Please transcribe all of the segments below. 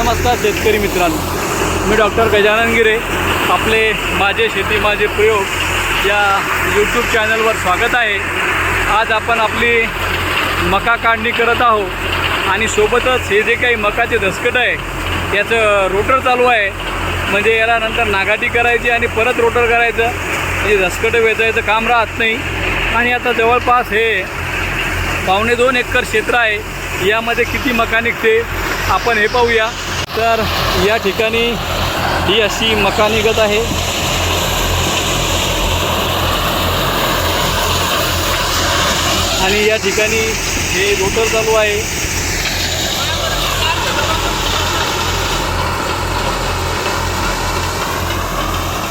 नमस्कार शेतकरी मित्रांनो. मी डॉक्टर गजानन गिरे. आपले माझे शेती माझे प्रयोग या यूट्यूब चॅनलवर स्वागत आहे. आज आपण आपली मका काढणी करत आहोत आणि सोबतच हे जे काही मकाचे धसकट आहे याचं रोटर चालू आहे. म्हणजे याला नंतर नागाटी करायची आणि परत रोटर करायचं. म्हणजे धसकटं वेचायचं काम राहत नाही. आणि आता जवळपास हे पावणे दोन एकर क्षेत्र आहे. यामध्ये किती मका निघते आपण हे पाहूया. तर या ठिकाणी ही अशी मका निघत आहे. आणि या ठिकाणी हे रोटर चालू आहे.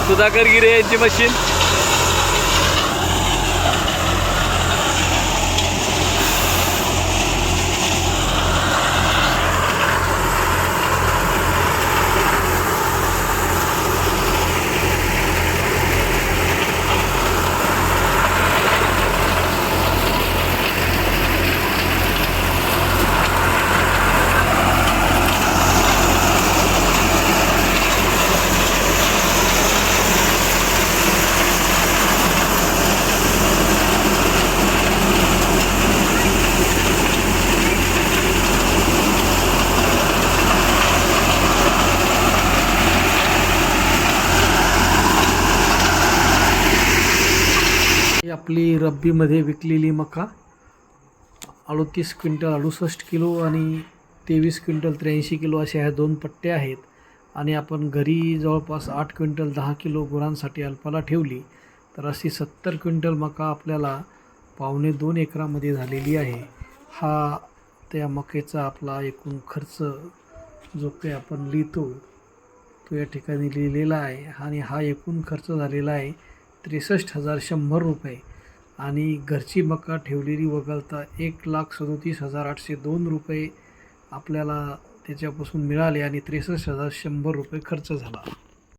सुधाकर गिरे यांची मशीन ही आपली रब्बीमध्ये विकलेली मका. अडतीस क्विंटल अडुसष्ट किलो आणि तेवीस क्विंटल त्र्याऐंशी किलो अशा ह्या दोन पट्ट्या आहेत. आणि आपण घरी जवळपास आठ क्विंटल दहा किलो गुरांसाठी अल्पाला ठेवली. तर अशी सत्तर क्विंटल मका आपल्याला पावणे दोन एकरामध्ये झालेली आहे. हा त्या मकेचा आपला एकूण खर्च जो काही आपण लिहितो तो या ठिकाणी लिहिलेला आहे. आणि हा एकूण खर्च झालेला आहे. त्रेसष्ट हजार शंभर रुपये. आणि घरची मका ठेवलेली वगळता एक लाख सदोतीस हजार आठशे दोन रुपये आपल्याला त्याच्यापासून मिळाले आणि त्रेसष्ट हजार शंभर रुपये खर्च झाला.